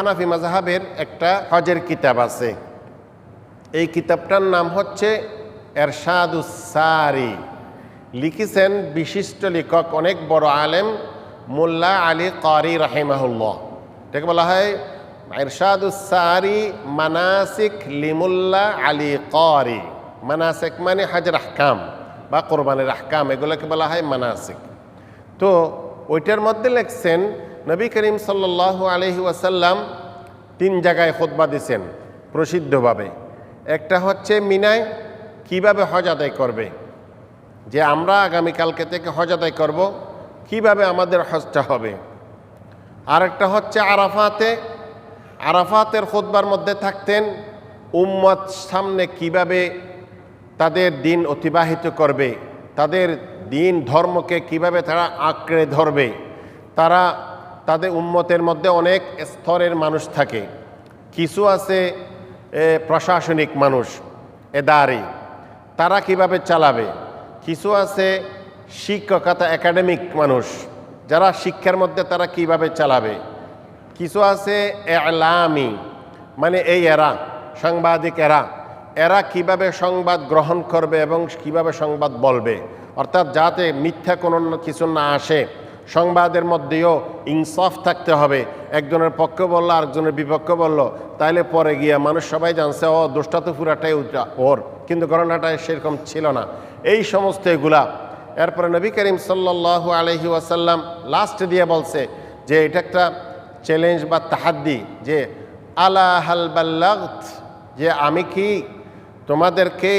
হানাফি মাজাহাবের একটা হজের কিতাব আছে। এই কিতাবটার নাম হচ্ছে এরশাদুসারি লিখেছেন বিশিষ্ট লেখক, অনেক বড় আলেম, মোল্লা আলী কারি রাহিমাহুল্লাহ। এটাকে বলা হয় এরশাদুসারি মানাসিক লিমুল্লা আলী কারি। মানাসিক মানে হাজের আহকাম বা কোরবানের আহকাম, এগুলোকে বলা হয় মানাসিক। তো ওইটার মধ্যে লেখছেন নবী করিম সাল্লাহ আলহি ওয়াসাল্লাম তিন জায়গায় খোদবা দিছেন প্রসিদ্ধভাবে। একটা হচ্ছে মিনায় কীভাবে হজ আদায় করবে, যে আমরা আগামীকালকে থেকে হজ আদায় করব, কীভাবে আমাদের হজটা হবে। আরেকটা হচ্ছে আরাফাতে, আরাফাতের খোদবার মধ্যে থাকতেন উম্মত সামনে কীভাবে তাদের দিন অতিবাহিত করবে, তাদের দিন ধর্মকে কীভাবে তারা আঁকড়ে ধরবে, তারা তাদের উম্মতের মধ্যে অনেক স্তরের মানুষ থাকে। কিছু আছে প্রশাসনিক মানুষ, এদারি, তারা কীভাবে চালাবে? কিছু আছে শিক্ষকতা একাডেমিক মানুষ, যারা শিক্ষার মধ্যে তারা কীভাবে চালাবে? কিছু আছে, এলামি মানে এই এরা, সাংবাদিক এরা। এরা কীভাবে সংবাদ গ্রহণ করবে এবং কীভাবে সংবাদ বলবে? অর্থাৎ যাতে মিথ্যা কোনো কিছু না আসে সংবাদের মধ্যেও ইনসাফ থাকতে হবে। একজনের পক্ষ বলল, আরেকজনের বিপক্ষ বলল। তাইলে পরে গিয়ে মানুষ সবাই জানছে, ও, দোষটা তো পুরাটাই ওর, কিন্তু ঘটনাটা সেরকম ছিল না। এই সমস্ত এগুলা। এরপরে নবী করিম সাল্লাহ আলহি ওয়াসাল্লাম লাস্ট দিয়ে বলছে যে, এটা একটা চ্যালেঞ্জ বা তাহাদ্দি যে, আলা যে, আমি কি তোমাদেরকে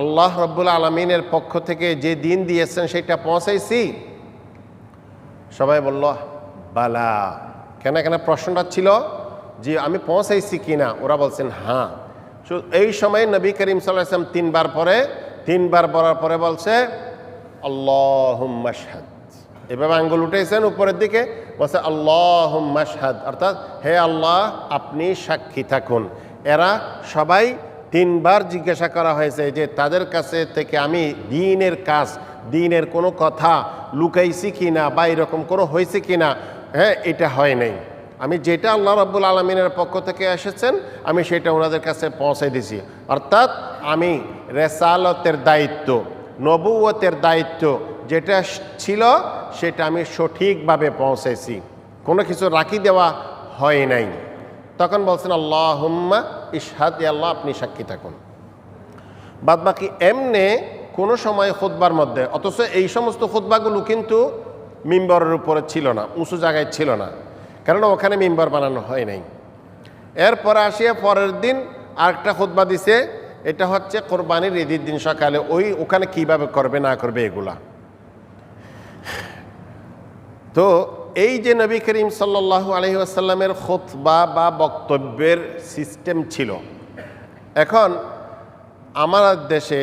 আল্লাহ রব্বুল আলমিনের পক্ষ থেকে যে দিন দিয়েছেন সেটা পৌঁছাইছি? সবাই বলল, বালা। কেন কেন প্রশ্নটা ছিল যে আমি পৌঁছাইছি কি না ওরা বলছেন হ্যাঁ। এই সময় নবী করিম সাল্লাম তিনবার পরে, তিনবার বলার পরে বলছে আল্লাহ মাসহাদ এভাবে আঙ্গুল উঠেছেন উপরের দিকে, বলছে আল্লাহ মাসহাদ অর্থাৎ, হে আল্লাহ, আপনি সাক্ষী থাকুন। এরা সবাই তিনবার জিজ্ঞাসা করা হয়েছে যে, তাদের কাছে থেকে আমি দিনের কাজ দিনের কোনো কথা লুকাইছি কি না বা এরকম কোনো হয়েছে কি না হ্যাঁ এটা হয় নাই। আমি যেটা আল্লাহ রব্বুল আলমিনের পক্ষ থেকে এসেছেন, আমি সেটা ওনাদের কাছে পৌঁছে দিছি। অর্থাৎ আমি রেসালতের দায়িত্ব নবুয়তের দায়িত্ব যেটা ছিল, সেটা আমি সঠিকভাবে পৌঁছেছি। কোনো কিছু রাখি দেওয়া হয় নাই। তখন বলছেন আল্লাহ হুম্মা ইশহাদ আল্লাহ আপনি সাক্ষী থাকুন। বাদ বাকি এমনে কোনো সময় খুতবার মধ্যে, অথচ এই সমস্ত খুতবাগুলো কিন্তু মিম্বরের উপরে ছিল না, উঁচু জায়গায় ছিল না কারণ ওখানে মিম্বর বানানো হয় নাই। এরপরে আসিয়া পরের দিন আরেকটা খুতবা দিছে, এটা হচ্ছে কোরবানির ঈদের দিন সকালে, ওই ওখানে কীভাবে করবে না করবে এগুলা। তো এই যে নবী করিম সাল্লাহ আলহি আসাল্লামের খোতবা বা বক্তব্যের সিস্টেম ছিল, এখন আমার দেশে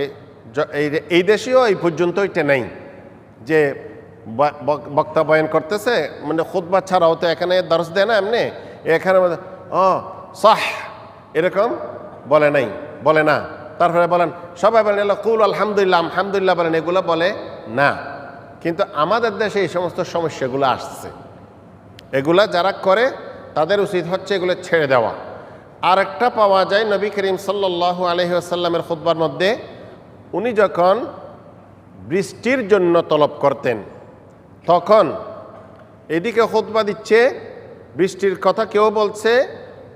এই- দেশেও এই পর্যন্ত এটা নেই যে বক্তা বয়ান করতেছে মানে খুতবা ছাড়াও তো এখানে দরস দেয় না এমনি। এখানে ও সাহ। এরকম বলে নাই, বলে না। তারপরে বলেন, সবাই বলেন কুল আলহামদুলিল্লাহ আলহামদুলিল্লাহ বলেন, এগুলো বলে না। কিন্তু আমাদের দেশে এই সমস্ত সমস্যাগুলো আসছে। এগুলা যারা করে, তাদের উচিত হচ্ছে এগুলো ছেড়ে দেওয়া। আর একটা পাওয়া যায় নবী করিম সাল্লাহ আলহি খুতবার মধ্যে উনি যখন বৃষ্টির জন্য তলব করতেন, তখন এদিকে খুতবা দিচ্ছে, বৃষ্টির কথা কেউ বলছে,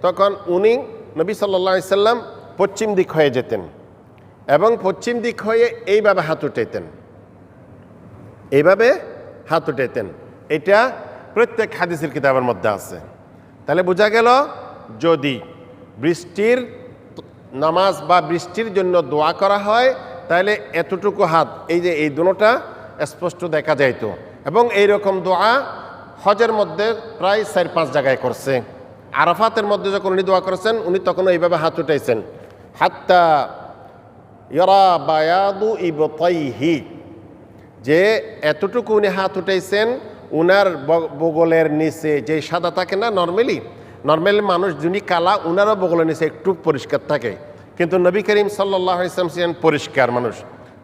তখন উনি নবী সাল্লাহ সাল্লাম পশ্চিম দিক হয়ে যেতেন এবং পশ্চিম দিক হয়ে এইভাবে হাত উঠাইতেন। এইভাবে হাত উঠাইতেন। এটা প্রত্যেক হাদিসের কিতাবের মধ্যে আছে। তাহলে বোঝা গেল, যদি বৃষ্টির নামাজ বা বৃষ্টির জন্য দোয়া করা হয় তাহলে এতটুকু হাত, এই যে এই দুটোটা স্পষ্ট দেখা যাইতো। এবং এই রকম দোয়া হজের মধ্যে প্রায় চার পাঁচ জায়গায় করছে। আরাফাতের মধ্যে যখন উনি দোয়া করেছেন, উনি তখন এইভাবে হাত উঠাইছেন। হাত্তা ইয়রা বায়াদু ইবতাইহি, যে এতটুকু উনি হাত উঠাইছেন, উনার বগলের নিচে যে সাদা থাকে না, নর্মালি? নর্মালি মানুষ, যিনি কালা, উনারও বগলের নিচে একটু পরিষ্কার থাকে। কিন্তু নবী করিম সাল্লাহ ইসলাম ছিলেন পরিষ্কার মানুষ।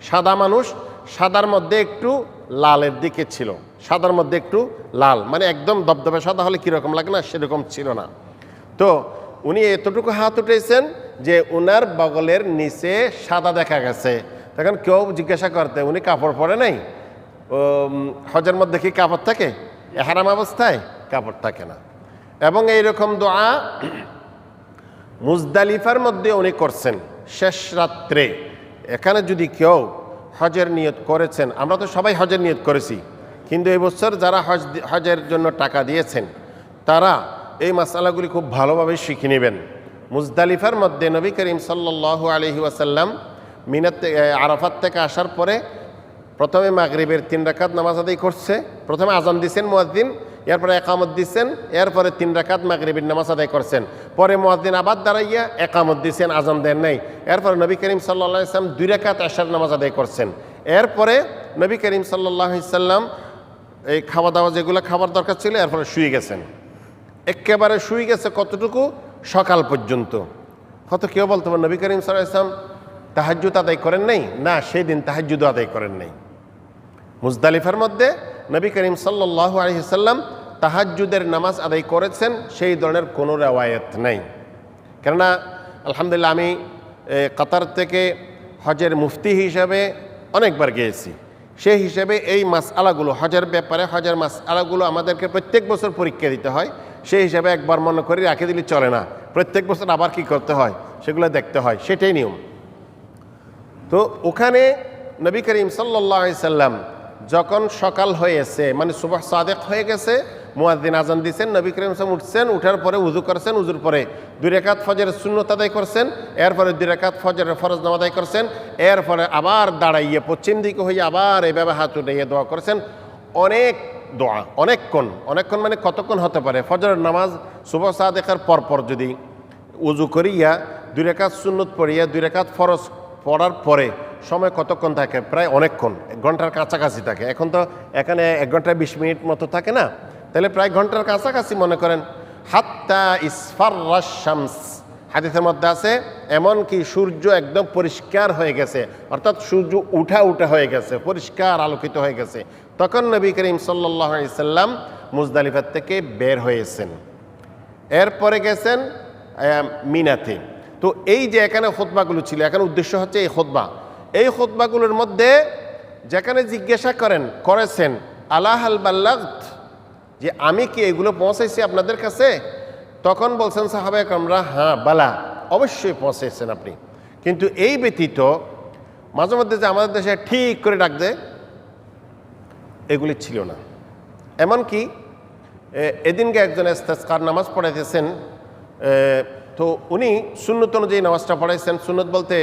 সাদা মানুষ, সাদার মধ্যে একটু লালের দিকে ছিল। সাদার মধ্যে একটু লাল মানে একদম দবদবে সাদা হলে কীরকম লাগে না? সেরকম ছিল না। তো উনি এতটুকু হাত উঠেছেন যে উনার বগলের নিচে সাদা দেখা গেছে। তখন কেউ জিজ্ঞাসা করতে, উনি কাপড় পরে নাই? হজের মধ্যে কি কাপড় থাকে? এহারাম অবস্থায়? কাপড় থাকে না। এবং এইরকম দোয়া মুজদালিফার মধ্যে উনি করছেন, শেষ রাত্রে। এখানে যদি কেউ হজের নিয়ত করেছেন, আমরা তো সবাই হজের নিয়ত করেছি, কিন্তু এই বছর যারা হজ হজের জন্য টাকা দিয়েছেন, তারা এই মশালাগুলি খুব ভালোভাবে শিখে নেবেন। মুজদালিফার মধ্যে নবী করিম সাল্লাহ আলহি ওয়াসাল্লাম মিনাত আরাফাত থেকে আসার পরে প্রথমে মাগরিবের তিন রাকাত নামাজ আদায় করছে, প্রথমে আজান দিচ্ছেন মুয়াদ্দিন এরপরে একামত দিচ্ছেন এরপরে তিন রাকাত মাগরিবের নামাজ আদায় করছেন। পরে মুয়াদ্দিন আবার দাঁড়াইয়া একামত দিচ্ছেন আজান দেন নাই। এরপরে নবী করিম সাল্লাহ ইসলাম দুই রাকাত আশার নামাজ আদায় করছেন। এরপরে নবী করিম সাল্লাহ ইসাল্লাম এই খাওয়া দাওয়া যেগুলো খাবার দরকার ছিল, এরপরে শুয়ে গেছেন। একেবারে শুয়ে গেছে কতটুকু? সকাল পর্যন্ত। কত কেউ বলতে পারে, নবী করিম সাল্লাহ ইসলাম তাহাজ্জুদ আদায় করেন নাই? না সেই দিন তাহাজ্জুদ আদায় করেন নাই। মুজদালিফার মধ্যে নবী করিম সাল্লাহ আলহিসাল্লাম তাহাজ্জুদের নামাজ আদায় করেছেন, সেই ধরনের কোনো রেওয়ায়ত নেই। কেননা, আলহামদুলিল্লাহ আমি কাতার থেকে হজের মুফতি হিসাবে অনেকবার গিয়েছি। সেই হিসেবে এই মাস আলাগুলো হজের ব্যাপারে হজের মাস আলাগুলো আমাদেরকে প্রত্যেক বছর পরীক্ষা দিতে হয়। সেই হিসাবে একবার মনে করি রাখে দিলে চলে না। প্রত্যেক বছর আবার কি করতে হয়? সেগুলো দেখতে হয়। সেটাই নিয়ম। তো ওখানে নবী করিম সাল্লাহ সাল্লাম যখন সকাল হয়েছে মানে সুবাহ সাদেক হয়ে গেছে মুয়াদ্দিন আজান দিয়েছেন নবী করিম সাল্লাম উঠছেন, উঠার পরে উজু করছেন উজুর পরে দুই রেখাত ফজরের শূন্যত আদায় করছেন, এরপরে দুই রেখাত ফজরের ফরজ নাম আদায় করছেন, এরপরে আবার দাঁড়াইয়ে, পশ্চিম দিকে হয়ে আবার এইভাবে হাত উঠাইয়ে দোয়া করেছেন। অনেক দোয়া অনেকক্ষণ অনেকক্ষণ মানে কতক্ষণ হতে পারে? ফজরের নামাজ, সুবাহ সাদেকার পরপর যদি উজু করিয়া দুই রেখাত সুন্নত পড়িয়া দুই রেখাত ফরজ পড়ার পরে সময় কতক্ষণ থাকে? প্রায় অনেকক্ষণ। ঘণ্টার কাছাকাছি থাকে। এখন তো এখানে এক ঘণ্টা বিশ মিনিট মতো থাকে না। তাহলে প্রায় ঘণ্টার কাছাকাছি মনে করেন, হাত্তা ইসফার শামস। হাদিসের মধ্যে আছে এমনকি সূর্য একদম পরিষ্কার হয়ে গেছে। অর্থাৎ সূর্য উঠা উঠা হয়ে গেছে, পরিষ্কার আলোকিত হয়ে গেছে। তখন নবী করিম সাল্লাহ সাল্লাম মুজদালিফার থেকে বের হয়েছেন। এরপরে গেছেন মিনাতে। তো এই যে এখানে খোদবাগুলো ছিল, এখানে উদ্দেশ্য হচ্ছে এই খোদবা এই খোদবাগুলোর মধ্যে যেখানে জিজ্ঞাসা করেন, করেছেন আলাহ আল যে আমি কি এগুলো পৌঁছাইছি আপনাদের কাছে? তখন বলছেন সাহাবায়ে আমরা হ্যাঁ বালা, অবশ্যই পৌঁছেছেন আপনি। কিন্তু এই ব্যতীত মাঝে মধ্যে যে আমাদের দেশে ঠিক করে ডাক এগুলি ছিল না। এমনকি এদিনকে একজন ইস্তেসকার নামাজ পড়াইতেছেন তো উনি সুন্নত অনুযায়ী নামাজটা পড়াইছেন। সুন্নত বলতে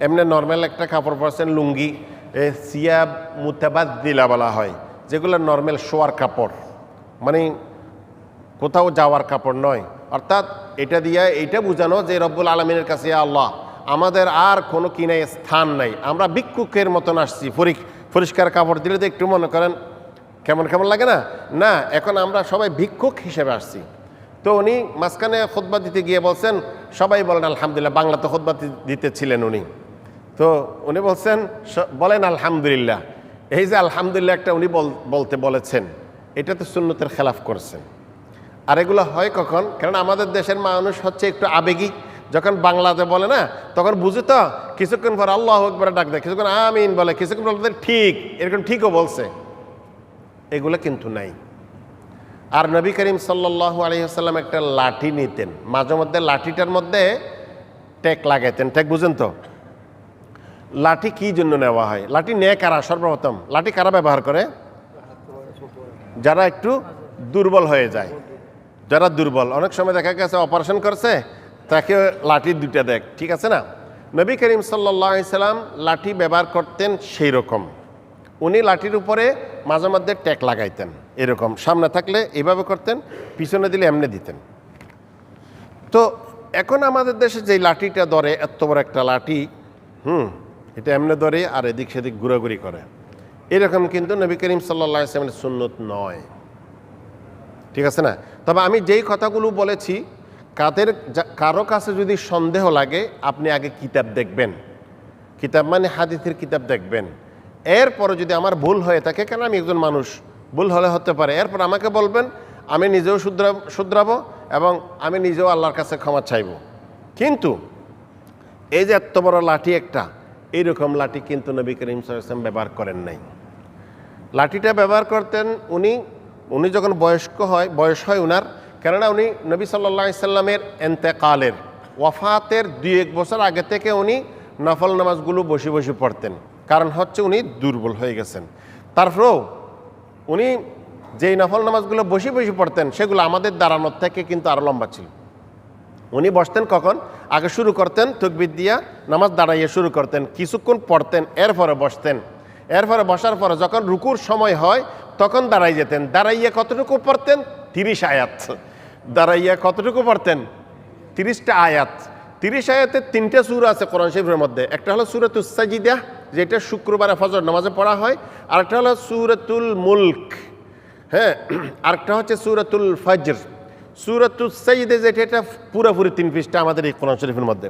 এমনি নর্মাল একটা কাপড় পরছেন লুঙ্গি এ, সিয়াব মুতাবাদ দিলা বলা হয় যেগুলো নর্মাল শোয়ার কাপড় মানে কোথাও যাওয়ার কাপড় নয়। অর্থাৎ এটা দিয়ে এইটা বোঝানো যে রব্বুল আলমিনের কাছে "ইয়া আল্লাহ আমাদের আর কোনো কিনায় স্থান নাই। আমরা ভিক্ষুকের মতন আসছি পরি- পরিষ্কার কাপড় দিলে তো একটু মনে করেন কেমন কেমন লাগে না? না এখন আমরা সবাই ভিক্ষুক হিসেবে আসছি। তো উনি মাঝখানে খোদবা দিতে গিয়ে বলছেন সবাই বলেন আলহামদুলিল্লাহ বাংলাতে খোদবা দি- দিতেছিলেন উনি। তো উনি বলছেন বলেন আলহামদুলিল্লাহ। এই যে আলহামদুলিল্লাহ একটা উনি বল- বলতে বলেছেন এটা তো সুন্নতের খেলাফ করছেন। আর এগুলো হয় কখন? কারণ আমাদের দেশের মানুষ হচ্ছে একটু আবেগিক যখন বাংলাতে বলে না তখন বুঝে তো কিছুক্ষণ পর আল্লাহ একবারে ডাক দেয় কিছুক্ষণ আমিন বলে কিছুক্ষণ বলে, ঠিক এরকম ঠিকও বলছে। এগুলো কিন্তু নাই। আর নবী করিম সাল্লাহ আলহিহাল্লাম একটা লাঠি নিতেন। মাঝে মধ্যে লাঠিটার মধ্যে টেক লাগাইতেন। টেক বুঝেন তো? লাঠি কি জন্য নেওয়া হয়? লাঠি নেয় কারা? সর্বপ্রথম, লাঠি কারা ব্যবহার করে? যারা একটু দুর্বল হয়ে যায়। যারা দুর্বল, অনেক সময় দেখা গেছে অপারেশন করছে, তাকে লাঠি দুটা দেখ, ঠিক আছে না? নবী করিম সাল্লাম লাঠি ব্যবহার করতেন সেই রকম। উনি লাঠির উপরে মাঝে মধ্যে ট্যাক লাগাইতেন, এরকম। সামনে থাকলে এভাবে করতেন, পিছনে দিলে এমনি দিতেন। তো এখন আমাদের দেশে যে লাঠিটা ধরে, এত বড় একটা লাঠি, হুম এটা এমনি ধরে আর এদিক সেদিক ঘুরাঘুরি করে। এরকম কিন্তু নবী করিম সাল্লা ইসলামের সুন্নত নয়। ঠিক আছে না? তবে আমি যেই কথাগুলো বলেছি, কাদের কারও কাছে যদি সন্দেহ লাগে, আপনি আগে কিতাব দেখবেন। কিতাব মানে হাদিসের কিতাব দেখবেন। এরপরে যদি আমার ভুল হয়ে থাকে, কেন আমি একজন মানুষ? ভুল হলে হতে পারে। এরপর আমাকে বলবেন, আমি নিজেও শুধরা, শুধরাবো এবং আমি নিজেও আল্লাহর কাছে ক্ষমা চাইব। কিন্তু এই যে এত বড় লাঠি একটা এইরকম লাঠি কিন্তু নবী করিম সাল্লাম ব্যবহার করেন নাই। লাঠিটা ব্যবহার করতেন উনি উনি যখন বয়স্ক হয়, বয়স হয় উনার, কেননা উনি নবী সাল্লা সাল্লামের এন্তেকালের, ওয়াফাতের দুই এক বছর আগে থেকে উনি নফল নামাজগুলো বসে বসে পড়তেন। কারণ হচ্ছে উনি দুর্বল হয়ে গেছেন। তারপরেও উনি যেই নফল নামাজগুলো বসে বসে পড়তেন, সেগুলো আমাদের দাঁড়ানোর থেকে কিন্তু আরও লম্বা ছিল। উনি বসতেন কখন? আগে শুরু করতেন, তকবির দিয়া নামাজ দাঁড়াইয়ে শুরু করতেন, কিছুক্ষণ পড়তেন, এরপরে বসতেন। এরপরে বসার পরে যখন রুকুর সময় হয়, তখন দাঁড়াই যেতেন। দাঁড়াইয়া কতটুকু পড়তেন? তিরিশ আয়াত। দাঁড়াইয়া কতটুকু পড়তেন? তিরিশটা আয়াত। তিরিশ আয়াতের তিনটে সুর আছে কোরআন শরীফের মধ্যে। একটা হলো সুরতুল সাজিদা, যেটা শুক্রবারে ফজর নামাজে পড়া হয়। আরেকটা হলো সুরতুল মুল্ক। হ্যাঁ আরেকটা হচ্ছে সুরতুল ফজর। সুরতুল সাইদে যেটা, এটা পুরোপুরি তিন পৃষ্ঠা আমাদের এই কোরআন শরীফের মধ্যে।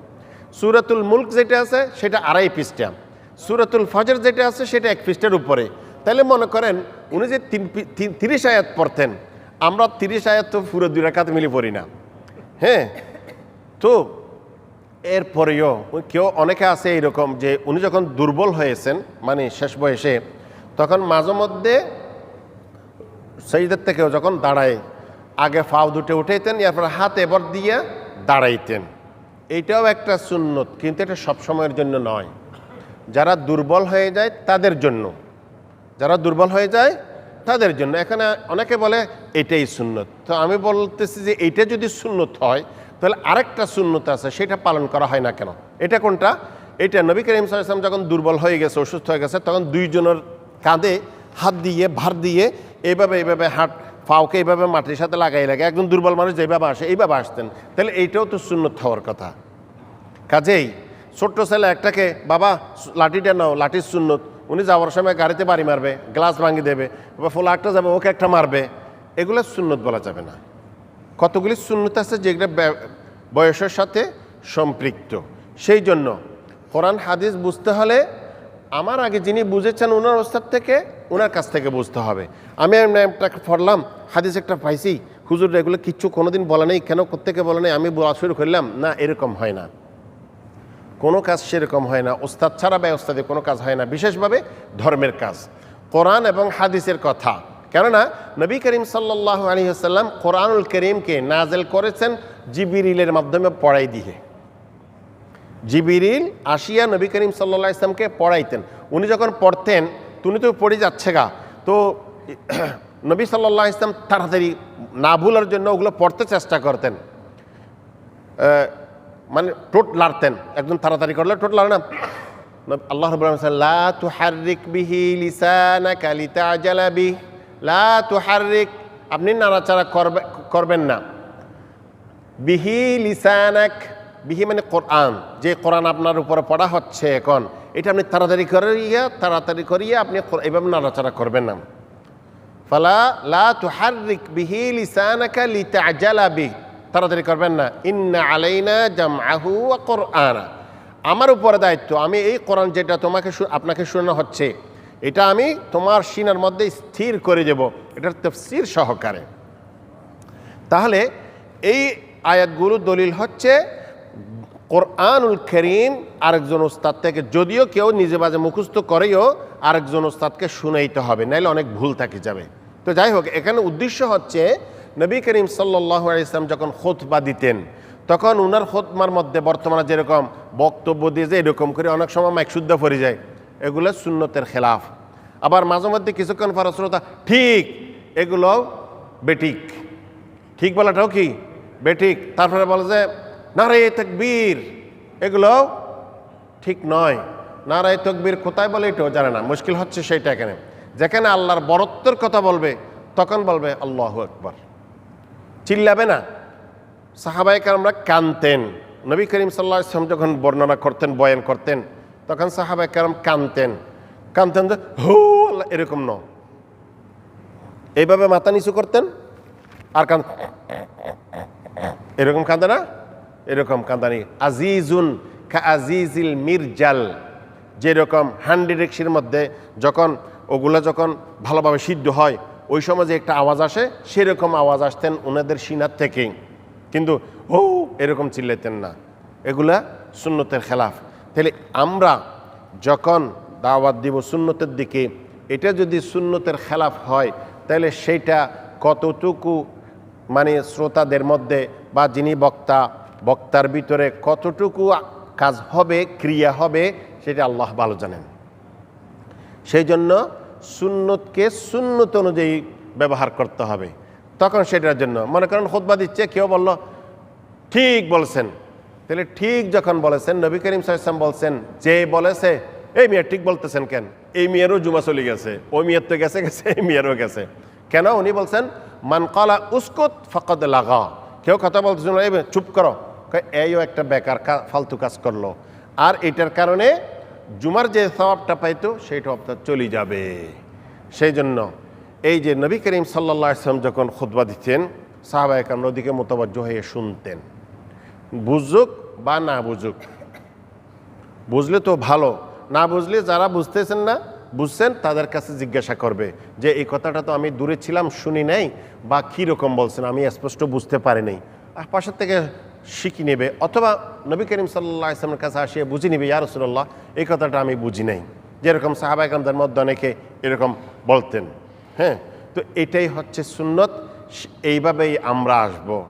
সুরতুল মুল্ক যেটা আছে, সেটা আড়াই পৃষ্ঠা। সুরতুল ফজর যেটা আছে, সেটা এক পৃষ্ঠার উপরে। তাহলে মনে করেন, উনি যে তিন তিরিশ আয়াত পড়তেন, আমরা তিরিশ আয়াত তো পুরো দুই রাকাত মিলে পড়ি না। হ্যাঁ? তো, এরপরেও কেউ অনেকে আছে এইরকম যে, উনি যখন দুর্বল হয়েছেন মানে শেষ বয়সে, তখন মাঝে মধ্যে সেইদের থেকেও যখন দাঁড়ায় আগে ফাও দুটে উঠাইতেন, এরপর হাত এবার দিয়ে দাঁড়াইতেন। এইটাও একটা সুন্নত, কিন্তু এটা সবসময়ের জন্য নয়। যারা দুর্বল হয়ে যায় তাদের জন্য। যারা দুর্বল হয়ে যায় তাদের জন্য। এখানে অনেকে বলে, এটাই সুন্নত। তো আমি বলতেছি যে, এইটা যদি সুন্নত হয়, তাহলে আরেকটা সুন্নত আছে, সেটা পালন করা হয় না কেন? এটা কোনটা? এটা নবী করিম সাল্লাম যখন দুর্বল হয়ে গেছে, অসুস্থ হয়ে গেছে, তখন দুইজনের কাঁধে হাত দিয়ে, ভার দিয়ে এইভাবে এইভাবে হাত ফাওকে এইভাবে মাটির সাথে লাগাই লাগে, একজন দুর্বল মানুষ যেভাবে আসে, এইভাবে আসতেন। তাহলে এইটাও তো সুন্নত হওয়ার কথা। কাজেই ছোট্ট ছেলে একটাকে, বাবা, লাঠিটা নাও, লাঠির সুন্নত। উনি যাওয়ার সময় গাড়িতে বাড়ি মারবে, গ্লাস ভাঙি দেবে, বা ফোলা একটা যাবে, ওকে একটা মারবে। এগুলো সুন্নত বলা যাবে না। কতগুলি সুন্নত আছে যেগুলো ব্য- বয়সের সাথে সম্পৃক্ত। সেই জন্য কোরআন, হাদিস বুঝতে হলে আমার আগে যিনি বুঝেছেন ওনার অবস্থার থেকে, ওনার কাছ থেকে বুঝতে হবে। আমি একটা পড়লাম, হাদিস একটা পাইছি। হুজুর, এগুলো কিচ্ছু কোনোদিন বলে নেই, কেন কোথেকে বলে নেই, আমি বলা শুরু করলাম, না, এরকম হয় না। কোনো কাজ সেরকম হয় না, ওস্তাদ ছাড়া ব্যবস্থাতে কোনো কাজ হয় না, বিশেষভাবে ধর্মের কাজ। কোরআন এবং হাদিসের কথা। কেননা, নবী করিম সাল্লাহ আলী আসাল্লাম কোরআনুল করিমকে নাজেল করেছেন জিবিরিলের মাধ্যমে পড়াই দিয়ে। জিবিরিল আসিয়া নবী করিম সাল্লাহ ইসলামকে পড়াইতেন। উনি যখন পড়তেন তুমি তো পড়ে যাচ্ছে গা। তো নবী সাল্লাহ ইসলাম তাড়াতাড়ি না ভুলার জন্য ওগুলো পড়তে চেষ্টা করতেন। মানে টোট লাড়তেন। একদম তাড়াতাড়ি করলে টোট লাড়ে না। আল্লাহ লা তুহারিক বিহি লিসানাকা লিতাজালা বি লা তুহারিক আপনি নাড়াচাড়া করবে, করবেন না। বিহি লিসানাক বিহি মানে কোরআন, যে কোরআন আপনার উপরে পড়া হচ্ছে এখন, এটা আপনি তাড়াতাড়ি করিয়া তাড়াতাড়ি করিয়া আপনি এভাবে নাড়াচাড়া করবেন না। ফালা লা তুহারিক বিহি লিসানাকা লিতাজালা বি। তাড়াতাড়ি করবেন না। ইন্না আলাইনা জামআহু ওয়া কোরআনা। আমার উপরে দায়িত্ব, আমি এই কোরআন যেটা তোমাকে আপনাকে শোনানো হচ্ছে, এটা আমি তোমার সিনার মধ্যে স্থির করে দেব। এটার তফসির সহকারে। তাহলে এই আয়াতগুলো দলিল হচ্ছে কোরআনুল করিম আরেকজন ওস্তাদ থেকে, যদিও কেউ নিজে বাজে মুখস্থ করেও আরেকজন ওস্তাদকে শুনাইতে হবে, নাইলে অনেক ভুল থাকি যাবে। তো যাই হোক, এখানে উদ্দেশ্য হচ্ছে, নবী করিম সাল্লাহ ইসলাম যখন খোতবা দিতেন, তখন উনার খোতমার মধ্যে বর্তমানে যেরকম বক্তব্য দিয়ে যে এরকম করে অনেক সময় মাইক শুদ্ধ পড়ে যায়, এগুলো সুন্নতের খেলাফ। আবার মাঝে মধ্যে কিছুক্ষণ ফরস্রতা ঠিক, এগুলো বেটিক ঠিক বলাটাও কি? বেটিক তারপরে বলে যে নারায় তকবীর, এগুলো ঠিক নয়। নারায় তকবীর কোথায় বলে এটাও জানে না। মুশকিল হচ্ছে সেইটা এখানে। যেখানে আল্লাহর বরত্বের কথা বলবে, তখন বলবে আল্লাহ আকবর। চিল্লাবে না। সাহাবাই আমরা কানতেন নবী করিম সাল্লাহ ইসলাম যখন বর্ণনা করতেন, বয়ান করতেন, তখন সাহাবাই কারাম কানতেন কানতেন যে, হু এরকম ন এইভাবে মাথা নিচু করতেন আর কান এরকম কাঁদে না? এরকম কাঁদানি। আজিজুন কা আজিজিল মির্জাল। যেরকম হান্ডি রেক্সির মধ্যে যখন ওগুলো যখন ভালোভাবে সিদ্ধ হয়, ওই সময় যে একটা আওয়াজ আসে, সেরকম আওয়াজ আসতেন ওনাদের সিনার থেকেই কিন্তু, ও, এরকম চিল্লাইতেন না। এগুলা সুন্নতের খেলাফ। তাহলে আমরা যখন দাওয়াত দিব সুন্নতের দিকে, এটা যদি সুন্নতের খেলাফ হয়, তাহলে সেইটা কতটুকু মানে শ্রোতাদের মধ্যে বা যিনি বক্তা বক্তার ভিতরে কতটুকু কাজ হবে, ক্রিয়া হবে, সেটা আল্লাহ ভালো জানেন। সেই জন্য সুন্নতকে সুন্নত অনুযায়ী ব্যবহার করতে হবে। তখন সেটার জন্য মনে করেন খোদবা দিচ্ছে, কেউ বলল, ঠিক বলছেন। তাহলে ঠিক যখন বলেছেন, নবী করিম সাল্লাম বলছেন, যে বলেছে, এই মেয়ে ঠিক বলতেছেন কেন? এই মেয়েরও জুমা চলে গেছে, ওই মেয়ের তো গেছে গেছে, এই মেয়েরও গেছে। কেন? উনি বলছেন, মান কলা উস্কুত ফকদ লাগা। কেউ কথা বলতেছেন চুপ করো। এইও একটা বেকার ফালতু কাজ করল। আর এটার কারণে জুমার যে স্বভাবটা পাইতো সেইটা আপনার চলে যাবে। সেই জন্য এই যে নবী করিম সাল্লা আসলাম যখন খুতবা দিচ্ছেন সাহাবাহিকাম নদীকে মোতবজ্জ হয়ে শুনতেন। বুঝুক বা না বুঝুক, বুঝলে তো ভালো। না বুঝলে যারা বুঝতেছেন না, বুঝছেন, তাদের কাছে জিজ্ঞাসা করবে যে, এই কথাটা তো আমি দূরে ছিলাম, শুনি নাই, বা কী রকম বলছেন? আমি স্পষ্ট বুঝতে পারি নাই। পাশের থেকে শিখি নেবে, অথবা নবী করিম সাল্লা ইসলামের কাছে আসিয়ে বুঝি নেবে, ইয়া রসুল্লাহ এই কথাটা আমি বুঝি নাই। যেরকম সাহাবাইকামদের মধ্যে অনেকে এরকম বলতেন হ্যাঁ? তো এটাই হচ্ছে সুন্নত এইভাবেই আমরা আসব।